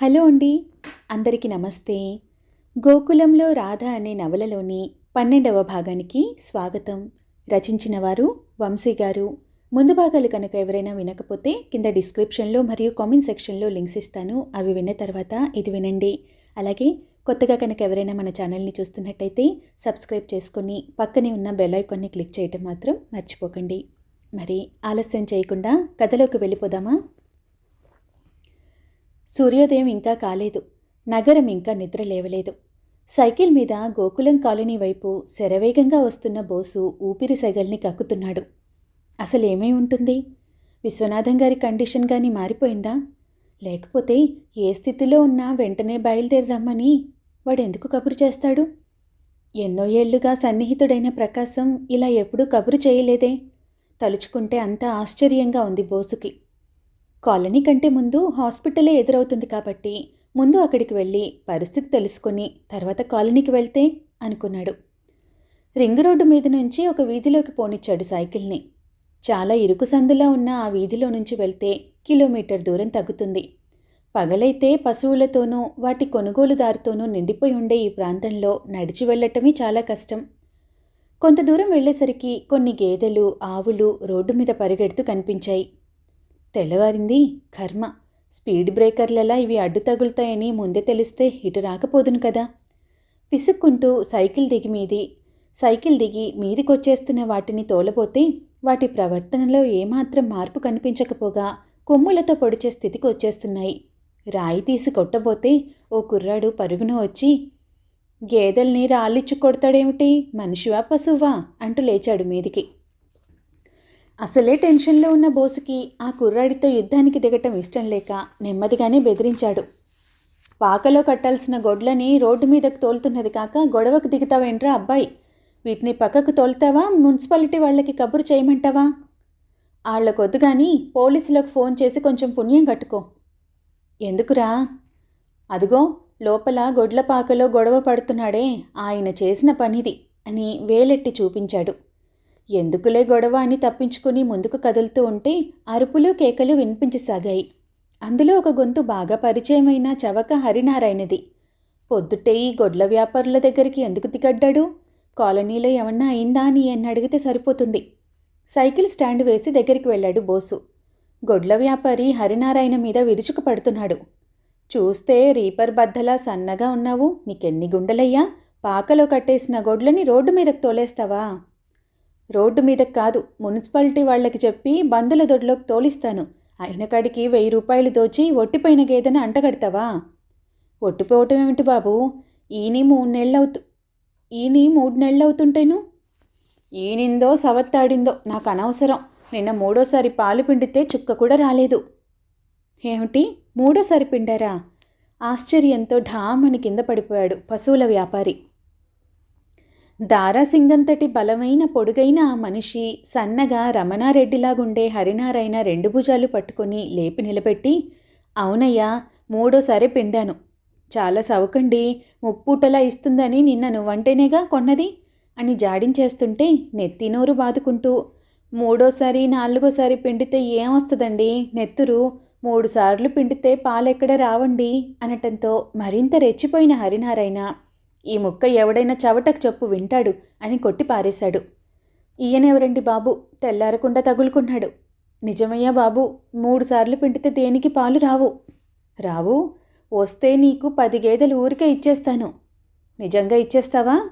Hello అండి. అందరికీ నమస్తే. గోకులంలో రాధ అనే నవలలోని పన్నెండవ భాగానికి స్వాగతం. రచించిన వారు వంశీ గారు. ముందు భాగాలు కనుక ఎవరైనా వినకపోతే కింద డిస్క్రిప్షన్లో మరియు కామెంట్ సెక్షన్లో లింక్స్ ఇస్తాను. అవి విన్న తర్వాత ఇది వినండి. అలాగే కొత్తగా కనుక ఎవరైనా మన ఛానల్ని చూస్తున్నట్టయితే సబ్స్క్రైబ్ చేసుకొని పక్కనే ఉన్న బెల్ ఐకాన్ని క్లిక్ చేయటం మాత్రం మర్చిపోకండి. మరి ఆలస్యం చేయకుండా కథలోకి వెళ్ళిపోదామా? సూర్యోదయం ఇంకా కాలేదు. నగరం ఇంకా నిద్ర లేవలేదు. సైకిల్ మీద గోకులం కాలనీ వైపు శరవేగంగా వస్తున్న బోసు ఊపిరి సగల్ని కక్కుతున్నాడు. అసలేమై ఉంటుంది? విశ్వనాథం గారి కండిషన్ కానీ మారిపోయిందా? లేకపోతే ఏ స్థితిలో ఉన్నా వెంటనే బయలుదేరి రమ్మని వాడెందుకు కబురు చేస్తాడు? ఎన్నో ఏళ్ళుగా సన్నిహితుడైన ప్రకాశం ఇలా ఎప్పుడూ కబురు చేయలేదే? తలుచుకుంటే అంత ఆశ్చర్యంగా ఉంది బోసుకి. కాలనీ కంటే ముందు హాస్పిటలే ఎదురవుతుంది కాబట్టి ముందు అక్కడికి వెళ్ళి పరిస్థితి తెలుసుకొని తర్వాత కాలనీకి వెళ్తే అనుకున్నాడు. రింగ్ రోడ్డు మీద నుంచి ఒక వీధిలోకి పోనిచ్చాడు సైకిల్ని. చాలా ఇరుకు సందులా ఉన్న ఆ వీధిలో నుంచి వెళ్తే కిలోమీటర్ దూరం తగ్గుతుంది. పగలైతే పశువులతోనూ వాటి కొనుగోలుదారుతోనూ నిండిపోయి ఉండే ఈ ప్రాంతంలో నడిచి వెళ్ళటమే చాలా కష్టం. కొంత దూరం వెళ్ళేసరికి కొన్ని గేదెలు ఆవులు రోడ్డు మీద పరిగెడుతూ కనిపించాయి. తెల్లవారింది. కర్మ. స్పీడ్ బ్రేకర్లలా ఇవి అడ్డు తగులుతాయని ముందే తెలిస్తే ఇటు రాకపోదును కదా. విసుక్కుంటూ సైకిల్ దిగి మీది. సైకిల్ దిగి మీదికొచ్చేస్తున్న వాటిని తోలబోతే వాటి ప్రవర్తనలో ఏమాత్రం మార్పు కనిపించకపోగా కొమ్ములతో పొడిచే స్థితికి వచ్చేస్తున్నాయి. రాయి తీసి కొట్టబోతే ఓ కుర్రాడు పరుగున వచ్చి గేదెల్ని రాళ్ళిచ్చు కొడతాడేమిటి? మనిషివా పశువా? అంటూ లేచాడు మీదికి. అసలే టెన్షన్లో ఉన్న బోసుకి ఆ కుర్రాడితో యుద్ధానికి దిగటం ఇష్టం లేక నెమ్మదిగానే బెదిరించాడు. పాకలో కట్టాల్సిన గొడ్లని రోడ్డు మీదకు తోలుతున్నది కాక గొడవకు దిగుతావేంట్రా అబ్బాయి? వీటిని పక్కకు తోలుతావా? మున్సిపాలిటీ వాళ్ళకి కబురు చేయమంటావా? వాళ్ళకొద్దు కానీ పోలీసులకు ఫోన్ చేసి కొంచెం పుణ్యం కట్టుకో. ఎందుకురా? అదిగో లోపల గొడ్ల పాకలో గొడవ పడుతున్నాడే ఆయన చేసిన పనిది అని వేలెట్టి చూపించాడు. ఎందుకులే గొడవ అని తప్పించుకుని ముందుకు కదులుతూ ఉంటే అరుపులు కేకలు వినిపించసాగాయి. అందులో ఒక గొంతు బాగా పరిచయమైన చవక హరినారాయణది. పొద్దుటే ఈ గొడ్ల వ్యాపారుల దగ్గరికి ఎందుకు దిగడ్డాడు? కాలనీలో ఏమన్నా అయిందా అని అని అడిగితే సరిపోతుంది. సైకిల్ స్టాండ్ వేసి దగ్గరికి వెళ్ళాడు బోసు. గొడ్ల వ్యాపారి హరినారాయణ మీద విరుచుకు పడుతున్నాడు. చూస్తే రీపర్ బద్దలా సన్నగా ఉన్నావు. నీకెన్ని గుండెలయ్యా? పాకలో కట్టేసిన గొడ్లని రోడ్డు మీదకు తోలేస్తావా? రోడ్డు మీద కాదు మున్సిపాలిటీ వాళ్ళకి చెప్పి బందుల దొడ్లోకి తోలిస్తాను. అయిన కాడికి వెయ్యి రూపాయలు దోచి ఒట్టిపోయిన గేదెని అంటగడతావా? ఒట్టిపోవటం ఏమిటి బాబు? ఈని మూడు నెలలవుతు ఈని మూడు నెలలవుతుంటేను? ఈనిందో సవత్తాడిందో నాకు అనవసరం. నిన్న మూడోసారి పాలు పిండితే చుక్క కూడా రాలేదు. ఏమిటి? మూడోసారి పిండారా? ఆశ్చర్యంతో ఢామని కింద పడిపోయాడు పశువుల వ్యాపారి. దారాసింగంతటి బలమైన పొడుగైన ఆ మనిషి సన్నగా రమణారెడ్డిలాగుండే హరినారాయణ రెండు భుజాలు పట్టుకొని లేపి నిలబెట్టి అవునయ్యా మూడోసారి పిండాను. చాలా సవకండి ముప్పూటలా ఇస్తుందని నిన్న నువ్వంటేనేగా కొన్నది? అని జాడించేస్తుంటే నెత్తినోరు బాదుకుంటూ మూడోసారి నాలుగోసారి పిండితే ఏమొస్తుందండి? నెత్తురు మూడుసార్లు పిండితే పాలెక్కడ రావండి? అనటంతో మరింత రెచ్చిపోయిన హరినారాయణ ఈ ముక్క ఎవడైనా చవటకు చెప్పు వింటాడు అని కొట్టి పారేశాడు. ఈయనెవరండి బాబు? తెల్లారకుండా తగులుకున్నాడు. నిజమయ్యా బాబు మూడుసార్లు పిండితే దేనికి పాలు రావు? రావు వస్తే నీకు పది గేదెలు ఊరికే ఇచ్చేస్తాను. నిజంగా ఇచ్చేస్తావా?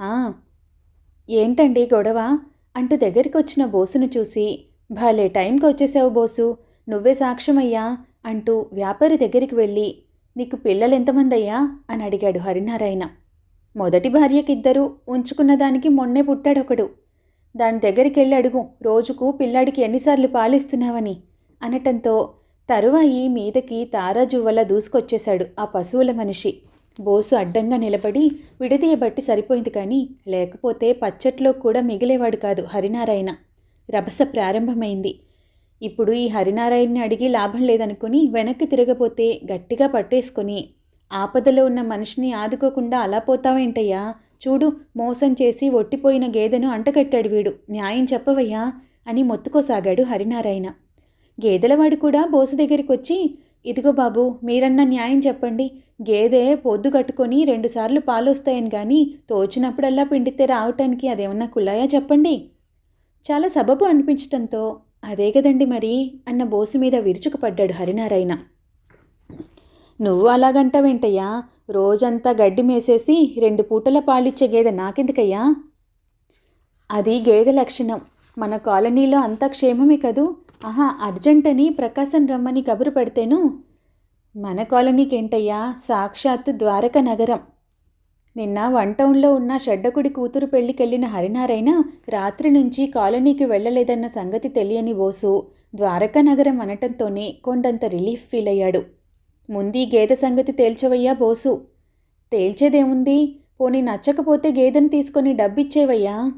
ఆ. ఏంటండి గొడవ? అంటూ దగ్గరికి వచ్చిన బోసును చూసి భలే టైంకి వచ్చేసావు బోసు నువ్వే సాక్ష్యమయ్యా అంటూ వ్యాపారి దగ్గరికి వెళ్ళి నీకు పిల్లలు ఎంతమంది అయ్యా అని అడిగాడు హరినారాయణ. మొదటి భార్యకిద్దరు ఉంచుకున్న దానికి మొన్నే పుట్టాడొకడు. దాని దగ్గరికి వెళ్ళి అడుగు రోజుకు పిల్లాడికి ఎన్నిసార్లు పాలిస్తున్నావని అనటంతో తరువాయి మీదకి తారాజువ్వలా దూసుకొచ్చేశాడు ఆ పశువుల మనిషి. బోసు అడ్డంగా నిలబడి విడదీయబట్టి సరిపోయింది కానీ లేకపోతే పచ్చట్లో కూడా మిగిలేవాడు కాదు హరినారాయణ. రభస ప్రారంభమైంది. ఇప్పుడు ఈ హరినారాయణని అడిగి లాభం లేదనుకుని వెనక్కి తిరగపోతే గట్టిగా పట్టేసుకొని ఆపదలో ఉన్న మనిషిని ఆదుకోకుండా అలా పోతావేంటయ్యా? చూడు మోసం చేసి ఒట్టిపోయిన గేదెను అంటకట్టాడు వీడు. న్యాయం చెప్పవయ్యా? అని మొత్తుకోసాగాడు హరినారాయణ. గేదెలవాడు కూడా బోసు దగ్గరికి వచ్చి ఇదిగో బాబు మీరన్నా న్యాయం చెప్పండి. గేదె పొద్దు కట్టుకొని రెండుసార్లు పాలొస్తాయని కానీ తోచినప్పుడల్లా పిండితే రావటానికి అదేమన్నా కుళ్ళాయా చెప్పండి? చాలా సబబు అనిపించటంతో అదే కదండి మరి అన్న బోసు మీద విరుచుకుపడ్డాడు హరినారాయణ. నువ్వు అలాగంటావేంటయ్యా రోజంతా గడ్డి మేసేసి రెండు పూటల పాలిచ్చే గేదె నాకెందుకయ్యా? అది గేదె లక్షణం. మన కాలనీలో అంతా క్షేమమే కదూ? ఆహా అర్జెంట్ అని ప్రకాశం రమ్మని కబురు పెడితేను? మన కాలనీకేంటయ్యా సాక్షాత్తు ద్వారక నగరం. నిన్న వన్ టౌన్లో ఉన్న షడ్డకుడి కూతురు పెళ్ళికెళ్ళిన హరినారాయణ రాత్రి నుంచి కాలనీకి వెళ్ళలేదన్న సంగతి తెలియని బోసు ద్వారకా నగరం అనటంతోనే కొండంత రిలీఫ్ ఫీల్ అయ్యాడు ముందీ గేదె సంగతి తేల్చవయ్యా బోసు. తేల్చేదేముంది? పోనీ నచ్చకపోతే గేదెను తీసుకొని డబ్బిచ్చేవయ్యా?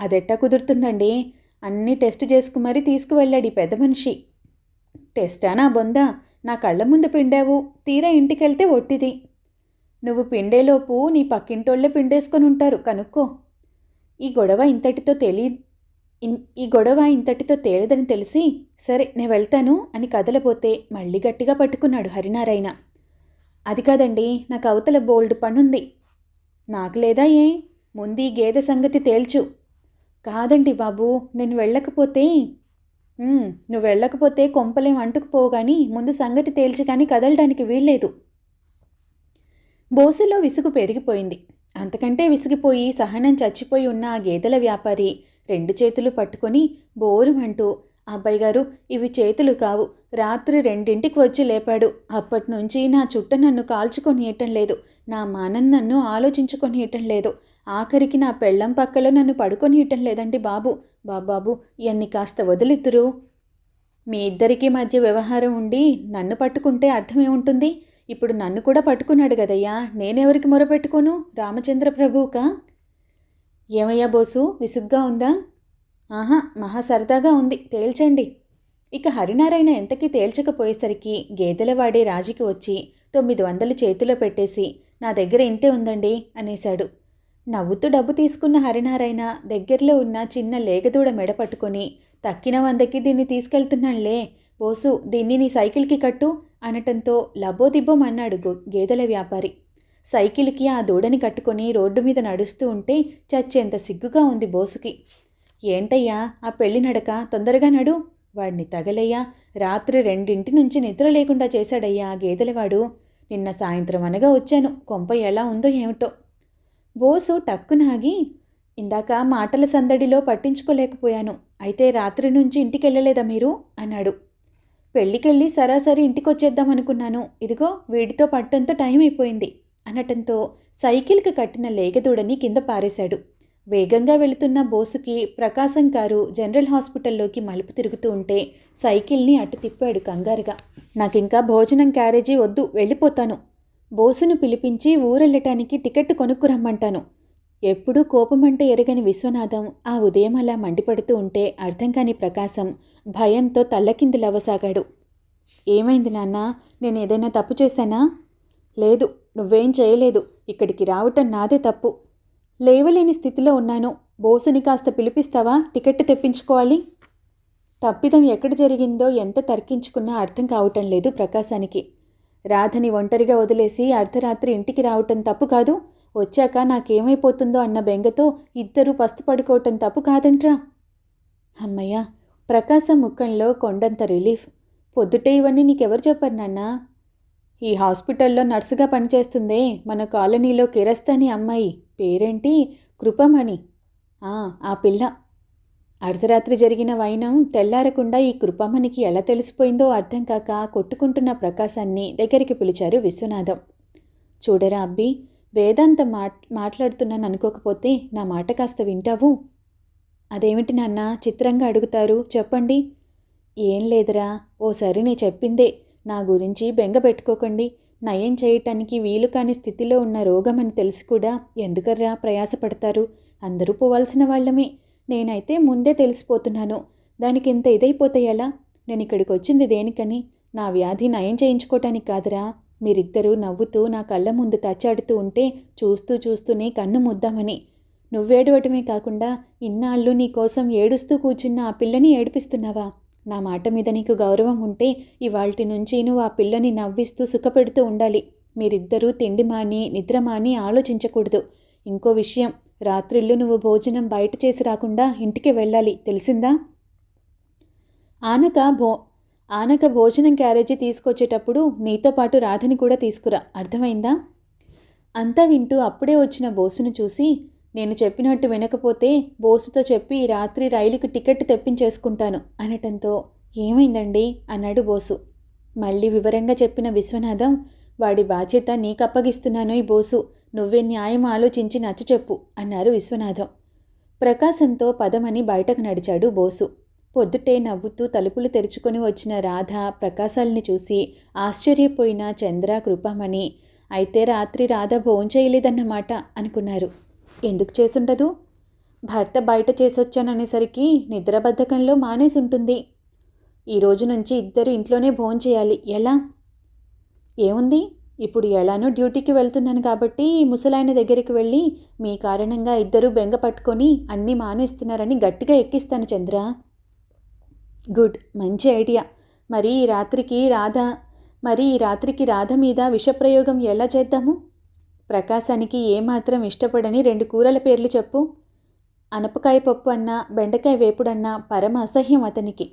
అదెట్టా కుదురుతుందండి? అన్నీ టెస్ట్ చేసుకు మరీ తీసుకువెళ్ళాడు ఈ పెద్ద మనిషి. టెస్టా నా బొందా? నా కళ్ళ ముందు పిండావు. తీరా ఇంటికెళ్తే ఒట్టిది. నువ్వు పిండేలోపు నీ పక్కింటోళ్ళే పిండేసుకొని ఉంటారు కనుక్కో. ఈ గొడవ ఇంతటితో తెలియదు ఈ గొడవ ఇంతటితో తేలదని తెలిసి సరే నేను వెళ్తాను అని కదలపోతే మళ్ళీ గట్టిగా పట్టుకున్నాడు హరినారాయణ. అది కాదండి నాకు అవతల బోల్డ్ పనుంది. నాకు లేదా ఏ? ముందు ఈ గేదె సంగతి తేల్చు. కాదండి బాబు నేను వెళ్ళకపోతే నువ్వు వెళ్ళకపోతే కొంపలేం అంటుకుపోవు కానీ ముందు సంగతి తేల్చి కానీ కదలడానికి వీల్లేదు. బోసులో విసుగు పెరిగిపోయింది. అంతకంటే విసిగిపోయి సహనం చచ్చిపోయి ఉన్న ఆ గేదెల వ్యాపారి రెండు చేతులు పట్టుకొని బోరుమంటూ అబ్బాయి గారు ఇవి చేతులు కావు. రాత్రి రెండింటికి వచ్చి లేపాడు. అప్పటి నుంచి నా చుట్ట నన్ను కాల్చుకొనియటం లేదు. నా మానం నన్ను ఆలోచించుకొనియటం లేదు. ఆఖరికి నా పెళ్ళం పక్కలో నన్ను పడుకొనియటం లేదండి బాబు. బాబాబు ఇవన్నీ కాస్త వదిలిద్దురు మీ ఇద్దరికీ మధ్య వ్యవహారం ఉండి నన్ను పట్టుకుంటే అర్థమేముంటుంది ఇప్పుడు నన్ను కూడా పట్టుకున్నాడు కదయ్యా. నేనెవరికి మొరపెట్టుకోను? రామచంద్ర ప్రభువుకా? ఏమయ్యా బోసు? విసుగ్గా ఉందా? ఆహా మహా సరదాగా ఉంది. తేల్చండి. ఇక హరినారాయణ ఎంతకీ తేల్చకపోయేసరికి గేదెల వాడే రాజుకి వచ్చి తొమ్మిది వందలు చేతిలో పెట్టేసి నా దగ్గర ఇంతే ఉందండి అనేశాడు. నవ్వుతూ డబ్బు తీసుకున్న హరినారాయణ దగ్గరలో ఉన్న చిన్న లేగదూడ మెడ పట్టుకొని తక్కిన వందకి దీన్ని తీసుకెళ్తున్నానులే. బోసు దీన్ని నీ సైకిల్కి కట్టు అనటంతో లబోదిబ్బం అన్నాడు గో- గేదెల వ్యాపారి. సైకిల్కి ఆ దూడని కట్టుకొని రోడ్డు మీద నడుస్తూ ఉంటే చచ్చేంత సిగ్గుగా ఉంది బోసుకి. ఏంటయ్యా ఆ పెళ్ళి నడక? తొందరగా నడు. వాడిని తగలయ్యా. రాత్రి రెండింటి నుంచి నిద్ర లేకుండా చేశాడయ్యా ఆ గేదెలవాడు. నిన్న సాయంత్రం అనగా వచ్చాను. కొంప ఎలా ఉందో ఏమిటో. బోసు టక్కునాగి ఇందాక మాటల సందడిలో పట్టించుకోలేకపోయాను. అయితే రాత్రి నుంచి ఇంటికెళ్ళలేదా మీరు? అన్నాడు. పెళ్ళికెళ్ళి సరాసరి ఇంటికొచ్చేద్దాం అనుకున్నాను ఇదిగో వీడితో పట్టంత టైం అయిపోయింది అనటంతో సైకిల్కి కట్టిన లేగదూడని కింద పారేశాడు. వేగంగా వెళుతున్న బోసుకి ప్రకాశం కారు జనరల్ హాస్పిటల్లోకి మలుపు తిరుగుతూ ఉంటే సైకిల్ని అటు తిప్పాడు కంగారుగా. నాకింకా భోజనం క్యారేజీ వద్దు వెళ్ళిపోతాను. బోసును పిలిపించి ఊరెళ్ళటానికి టికెట్ కొనుక్కురమ్మంటాను ఎప్పుడూ కోపమంటే ఎరగని విశ్వనాథం ఆ ఉదయం అలా మండిపడుతూ ఉంటే అర్థం కాని ప్రకాశం భయంతో తల్లకిందులవ్వసాగాడు ఏమైంది నాన్న నేను ఏదైనా తప్పు చేశానా? లేదు నువ్వేం చేయలేదు. ఇక్కడికి రావటం నాదే తప్పు. లేవలేని స్థితిలో ఉన్నాను. బోసుని కాస్త పిలిపిస్తావా? టికెట్ తెప్పించుకోవాలి. తప్పిదం ఎక్కడ జరిగిందో ఎంత తర్కించుకున్నా అర్థం కావటం లేదు ప్రకాశానికి. రాధని ఒంటరిగా వదిలేసి అర్ధరాత్రి ఇంటికి రావటం తప్పు కాదు. వచ్చాక నాకేమైపోతుందో అన్న బెంగతో ఇద్దరూ పస్తు పడుకోవటం తప్పు కాదంట్రా. అమ్మయ్య ప్రకాశం ముఖంలో కొండంత రిలీఫ్. పొద్దుటే ఇవన్నీ నీకెవరు చెప్పారు నాన్నా? ఈ హాస్పిటల్లో నర్సుగా పనిచేస్తుందే మన కాలనీలో కిరస్తాని అమ్మాయి. పేరేంటి? కృపమణి. ఆ, పిల్ల. అర్ధరాత్రి జరిగిన వైనం తెల్లారకుండా ఈ కృపమణికి ఎలా తెలిసిపోయిందో అర్థం కాక కొట్టుకుంటున్న ప్రకాశాన్ని దగ్గరికి పిలిచారు విశ్వనాథం. చూడరా అబ్బి వేదాంత మాట్ మాట్లాడుతున్నాను అనుకోకపోతే నా మాట కాస్త వింటావు? అదేమిటి నాన్న చిత్రంగా అడుగుతారు? చెప్పండి. ఏం లేదురా ఓసారి నీ చెప్పిందే. నా గురించి బెంగ పెట్టుకోకండి. నయం చేయటానికి వీలు కాని స్థితిలో ఉన్న రోగమని తెలిసి కూడా ఎందుకర్రా ప్రయాసపడతారు? అందరూ పోవాల్సిన వాళ్ళమే. నేనైతే ముందే తెలిసిపోతున్నాను. దానికి ఇంత ఇదైపోతే ఎలా? నేను ఇక్కడికి వచ్చింది దేనికని? నా వ్యాధి నయం చేయించుకోవటానికి కాదురా. మీరిద్దరూ నవ్వుతూ నా కళ్ళ ముందు తచ్చాడుతూ ఉంటే చూస్తూ చూస్తూనే కన్ను ముద్దామని. నువ్వేడవటమే కాకుండా ఇన్నాళ్ళు నీ కోసం ఏడుస్తూ కూర్చున్న ఆ పిల్లని ఏడిపిస్తున్నావా? నా మాట మీద నీకు గౌరవం ఉంటే ఇవాల్టి నుంచి నువ్వు ఆ పిల్లని నవ్విస్తూ సుఖపెడుతూ ఉండాలి. మీరిద్దరూ తిండి మాని నిద్ర మాని ఆలోచించకూడదు. ఇంకో విషయం రాత్రిళ్ళు నువ్వు భోజనం బయట చేసి రాకుండా ఇంటికి వెళ్ళాలి. తెలిసిందా? ఆనక భో ఆనక భోజనం క్యారేజీ తీసుకొచ్చేటప్పుడు నీతో పాటు రాధని కూడా తీసుకురా. అర్థమైందా? అంతా వింటూ అప్పుడే వచ్చిన బోసును చూసి నేను చెప్పినట్టు వినకపోతే బోసుతో చెప్పి రాత్రి రైలుకి టికెట్ తెప్పించేసుకుంటాను అనటంతో ఏమైందండి? అన్నాడు బోసు. మళ్ళీ వివరంగా చెప్పిన విశ్వనాథం వాడి బాధ్యత నీకు అప్పగిస్తున్నాను ఈ బోసు. నువ్వే న్యాయం ఆలోచించి నచ్చచెప్పు అన్నారు విశ్వనాథం. ప్రకాశంతో పదమని బయటకు నడిచాడు బోసు. పొద్దుటే నవ్వుతూ తలుపులు తెరుచుకొని వచ్చిన రాధ ప్రకాశాల్ని చూసి ఆశ్చర్యపోయిన చంద్ర కృపమణి అయితే రాత్రి రాధ భోంచేయలేదన్నమాట అనుకున్నారు. ఎందుకు చేసుండదు? భర్త బయట చేసొచ్చాననేసరికి నిద్రబద్ధకంలో మానేసి ఉంటుంది ఈ రోజు నుంచి ఇద్దరు ఇంట్లోనే భోంచేయాలి ఎలా? ఏముంది? ఇప్పుడు ఎలానో డ్యూటీకి వెళ్తున్నాను కాబట్టి ముసలాయన దగ్గరికి వెళ్ళి మీ కారణంగా ఇద్దరు బెంగ పట్టుకొని అన్నీ మానేస్తున్నారని గట్టిగా ఎక్కిస్తాను చంద్ర. గుడ్. మంచి ఐడియా. మరి ఈ రాత్రికి రాధ మరి ఈ రాత్రికి రాధ మీద విషప్రయోగం ఎలా చేద్దాము? ప్రకాశానికి ఏమాత్రం ఇష్టపడని రెండు కూరల పేర్లు చెప్పు. అనపకాయ పప్పు అన్నా బెండకాయ వేపుడన్నా పరమ అసహ్యం అతనికి.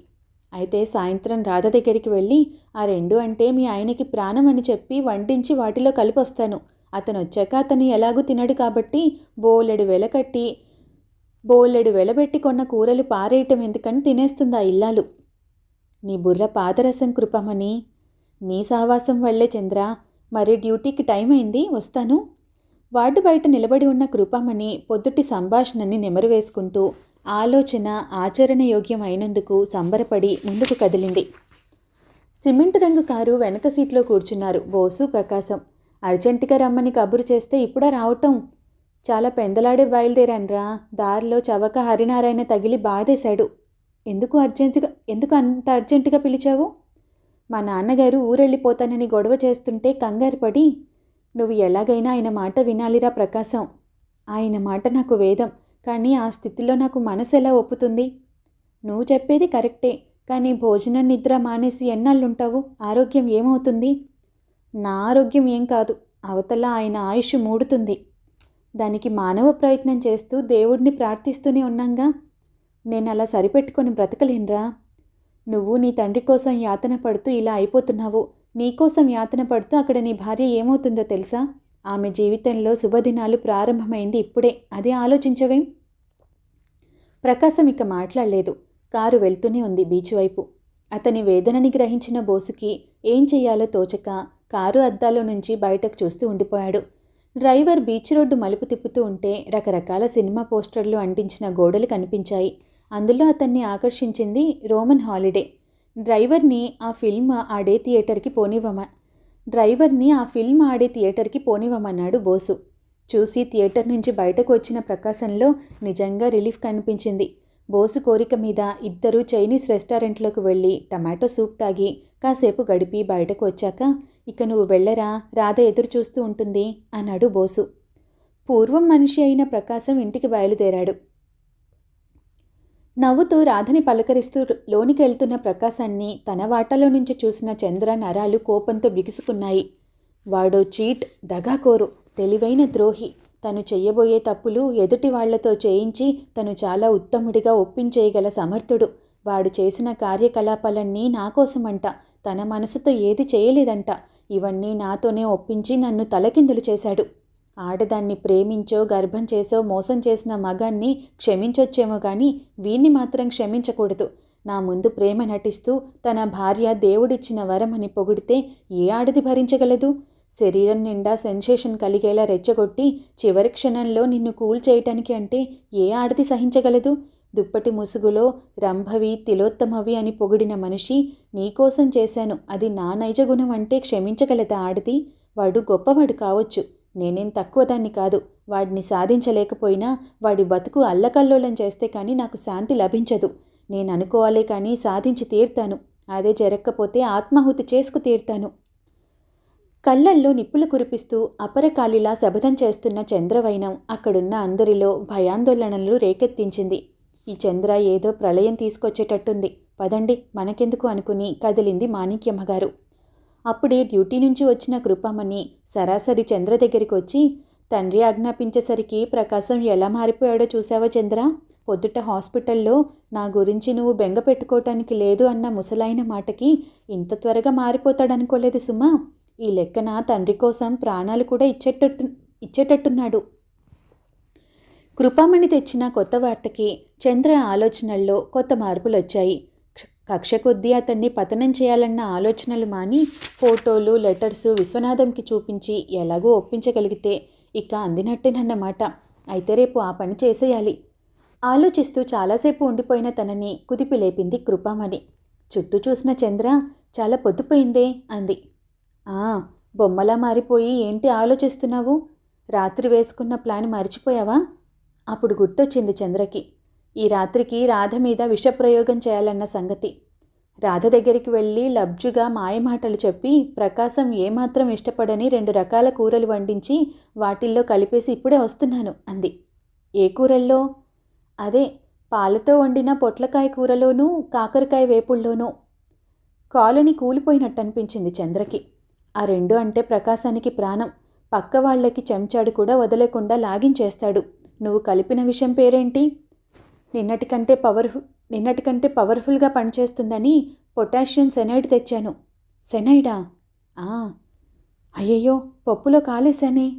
అయితే సాయంత్రం రాధ దగ్గరికి వెళ్ళి ఆ రెండు అంటే మీ ఆయనకి ప్రాణం అని చెప్పి వండించి వాటిలో కలిపొస్తాను. అతను వచ్చాక అతను ఎలాగూ తినడు కాబట్టి బోలెడు వెలకట్టి బోలెడు వెలబెట్టి కొన్న కూరలు పారేయటం ఎందుకని తినేస్తుంది ఆ ఇల్లాలు. నీ బుర్ర పాదరసం కృపమని నీ సహవాసం వల్లే చంద్ర మరి డ్యూటీకి టైం అయింది వస్తాను. వార్డు బయట నిలబడి ఉన్న కృపమణి పొద్దుటి సంభాషణని నెమరు వేసుకుంటూ ఆలోచన ఆచరణ యోగ్యం అయినందుకు సంబరపడి ముందుకు కదిలింది. సిమెంట్ రంగు కారు వెనక సీట్లో కూర్చున్నారు బోసు ప్రకాశం. అర్జెంటుగా రమ్మని కబురు చేస్తే ఇప్పుడా రావటం? చాలా పెందలాడే బయలుదేరాన్రా. దారిలో చవక హరినారాయణ తగిలి బాధేశాడు. ఎందుకు అర్జెంటుగా ఎందుకు అంత అర్జెంటుగా పిలిచావు? మా నాన్నగారు ఊరెళ్ళిపోతానని గొడవ చేస్తుంటే కంగారుపడి నువ్వు ఎలాగైనా ఆయన మాట వినాలిరా ప్రకాశం. ఆయన మాట నాకు వేదం కానీ ఆ స్థితిలో నాకు మనసు ఎలా ఒప్పుతుంది? నువ్వు చెప్పేది కరెక్టే కానీ భోజనం నిద్ర మానేసి ఎన్నాళ్ళుంటావు? ఆరోగ్యం ఏమవుతుంది? నా ఆరోగ్యం ఏం కాదు అవతల ఆయన ఆయుష్ మూడుతుంది. దానికి మానవ ప్రయత్నం చేస్తూ దేవుడిని ప్రార్థిస్తూనే ఉన్నాంగా. నేను అలా సరిపెట్టుకొని బ్రతకలేనురా. నువ్వు నీ తండ్రి కోసం యాతన పడుతూ ఇలా అయిపోతున్నావు. నీకోసం యాతన పడుతూ అక్కడ నీ భార్య ఏమవుతుందో తెలుసా? ఆమె జీవితంలో శుభదినాలు ప్రారంభమైంది ఇప్పుడే. అదే ఆలోచించవేం? ప్రకాశం ఇక మాట్లాడలేదు. కారు వెళ్తూనే ఉంది బీచ్ వైపు. అతని వేదనని గ్రహించిన బోసుకి ఏం చెయ్యాలో తోచక కారు అద్దాల నుంచి బయటకు చూస్తూ ఉండిపోయాడు. డ్రైవర్ బీచ్ రోడ్డు మలుపు తిప్పుతూ ఉంటే రకరకాల సినిమా పోస్టర్లు అంటించిన గోడలు కనిపించాయి. అందులో అతన్ని ఆకర్షించింది రోమన్ హాలిడే. డ్రైవర్ని ఆ ఫిల్మ్ ఆడే థియేటర్కి పోనివ్వమ డ్రైవర్ని ఆ ఫిల్మ్ ఆడే థియేటర్కి పోనివ్వమన్నాడు బోసు. చూసి థియేటర్ నుంచి బయటకు వచ్చిన ప్రకాశంలో నిజంగా రిలీఫ్ కనిపించింది. బోసు కోరిక మీద ఇద్దరూ చైనీస్ రెస్టారెంట్లోకి వెళ్ళి టమాటో సూప్ తాగి కాసేపు గడిపి బయటకు వచ్చాక ఇక నువ్వు వెళ్ళరా రాధ ఎదురు చూస్తూ ఉంటుంది అన్నాడు బోసు. పూర్వం మనిషి అయిన ప్రకాశం ఇంటికి బయలుదేరాడు. నవ్వుతూ రాధని పలకరిస్తూ లోనికి వెళ్తున్న ప్రకాశాన్ని తన వాటలో నుంచి చూసిన చంద్ర నరాలు కోపంతో బిగుసుకున్నాయి. వాడో చీట్ దగాకోరు తెలివైన ద్రోహి. తను చెయ్యబోయే తప్పులు ఎదుటి వాళ్ళతో చేయించి తను చాలా ఉత్తముడిగా ఒప్పించేయగల సమర్థుడు. వాడు చేసిన కార్యకలాపాలన్నీ నాకోసమంట తన మనసుతో ఏది చేయలేదంట. ఇవన్నీ నాతోనే ఒప్పించి నన్ను తలకిందులు చేశాడు. ఆడదాన్ని ప్రేమించో గర్భం చేసో మోసం చేసిన మగాన్ని క్షమించొచ్చేమో కానీ వీణ్ణి మాత్రం క్షమించకూడదు. నా ముందు ప్రేమ నటిస్తూ తన భార్య దేవుడిచ్చిన వరమని పొగిడితే ఏ ఆడది భరించగలదు? శరీరం నిండా సెన్సేషన్ కలిగేలా రెచ్చగొట్టి చివరి క్షణంలో నిన్ను కూల్ చేయటానికి అంటే ఏ ఆడది సహించగలదు? దుప్పటి ముసుగులో రంభవి తిలోత్తమవి అని పొగిడిన మనిషి నీకోసం చేశాను అది నా నైజగుణం అంటే క్షమించగలదా ఆడది? వాడు గొప్పవాడు కావచ్చు. నేనేం తక్కువ దాన్ని కాదు. వాడిని సాధించలేకపోయినా వాడి బతుకు అల్లకల్లోలం చేస్తే కానీ నాకు శాంతి లభించదు. నేను అనుకోవాలే కానీ సాధించి తీరుతాను. అదే జరగకపోతే ఆత్మాహుతి చేసుకు తీరుతాను. కళ్ళల్లో నిప్పులు కురిపిస్తూ అపరకాలిలా శబదం చేస్తున్న చంద్రవైనం అక్కడున్న అందరిలో భయాందోళనలు రేకెత్తించింది. ఈ చంద్ర ఏదో ప్రళయం తీసుకొచ్చేటట్టుంది. పదండి మనకెందుకు అనుకుని కదిలింది మాణిక్యమ్మగారు అప్పుడే డ్యూటీ నుంచి వచ్చిన కృపమని సరాసరి చంద్ర దగ్గరికి వచ్చి తండ్రి ఆజ్ఞాపించేసరికి ప్రకాశం ఎలా మారిపోయాడో చూసావా చంద్ర? పొద్దుట హాస్పిటల్లో నా గురించి నువ్వు బెంగ పెట్టుకోవటానికి లేదు అన్న ముసలైన మాటకి ఇంత త్వరగా మారిపోతాడనుకోలేదు సుమా. ఈ లెక్కన తండ్రి కోసం ప్రాణాలు కూడా ఇచ్చేటట్టు ఇచ్చేటట్టున్నాడు. కృపామణి తెచ్చిన కొత్త వార్తకి చంద్ర ఆలోచనల్లో కొత్త మార్పులు వచ్చాయి కక్ష కొద్దీ అతన్ని పతనం చేయాలన్న ఆలోచనలు మాని ఫోటోలు లెటర్స్ విశ్వనాథంకి చూపించి ఎలాగో ఒప్పించగలిగితే ఇక అందినట్టేనన్నమాట. అయితే రేపు ఆ పని చేసేయాలి. ఆలోచిస్తూ చాలాసేపు ఉండిపోయిన తనని కుదిపి లేపింది కృపామణి. చుట్టూ చూసిన చంద్ర చాలా పొద్దుపోయిందే అంది. ఆ బొమ్మలా మారిపోయి ఏంటి ఆలోచిస్తున్నావు? రాత్రి వేసుకున్న ప్లాన్ మర్చిపోయావా? అప్పుడు గుర్తొచ్చింది చంద్రకి. ఈ రాత్రికి రాధ మీద విషప్రయోగం చేయాలన్న సంగతి. రాధ దగ్గరికి వెళ్ళి లబ్జుగా మాయమాటలు చెప్పి ప్రకాశం ఏమాత్రం ఇష్టపడని రెండు రకాల కూరలు వండించి వాటిల్లో కలిపేసి ఇప్పుడే వస్తున్నాను అంది. ఏ కూరల్లో? అదే పాలతో వండిన పొట్లకాయ కూరలోనూ కాకరకాయ వేపుల్లోనూ. కాలనీ కూలిపోయినట్టు అనిపించింది చంద్రకి. ఆ రెండు అంటే ప్రకాశానికి ప్రాణం. పక్క వాళ్ళకి చెంచాడు కూడా వదలకుండా లాగించేస్తాడు. నువ్వు కలిపిన విషయం పేరేంటి? నిన్నటికంటే పవర్ఫుల్ నిన్నటికంటే పవర్ఫుల్గా పనిచేస్తుందని పొటాషియం సెనైడ్ తెచ్చాను. సెనైడా? ఆ. అయ్యయ్యో పప్పులో కాలేశానే.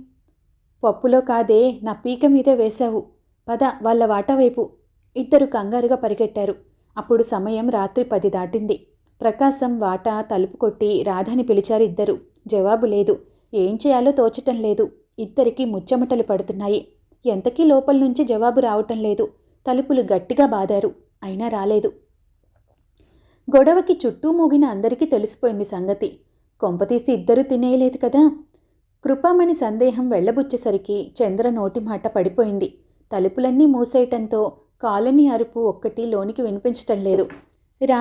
పప్పులో కాదే నా పీక మీదే వేశావు. పద వాళ్ళ వాటా వైపు. ఇద్దరు కంగారుగా పరిగెట్టారు. అప్పుడు సమయం రాత్రి పది దాటింది. ప్రకాశం వాటా తలుపు కొట్టి రాధని పిలిచారు ఇద్దరు. జవాబు లేదు. ఏం చేయాలో తోచటం లేదు. ఇద్దరికీ ముచ్చమటలు పడుతున్నాయి. ఎంతకీ లోపల నుంచి జవాబు రావటం లేదు. తలుపులు గట్టిగా బాదారు. అయినా రాలేదు. గొడవకి చుట్టూ మూగిన అందరికీ తెలిసిపోయింది సంగతి. కొంపతీసి ఇద్దరు తినేయలేదు కదా. కృపామణి సందేహం వెళ్ళబుచ్చేసరికి చంద్ర నోటి మాట పడిపోయింది. తలుపులన్నీ మూసేయటంతో కాలనీ అరుపు ఒక్కటి లోనికి వినిపించటం లేదు. రా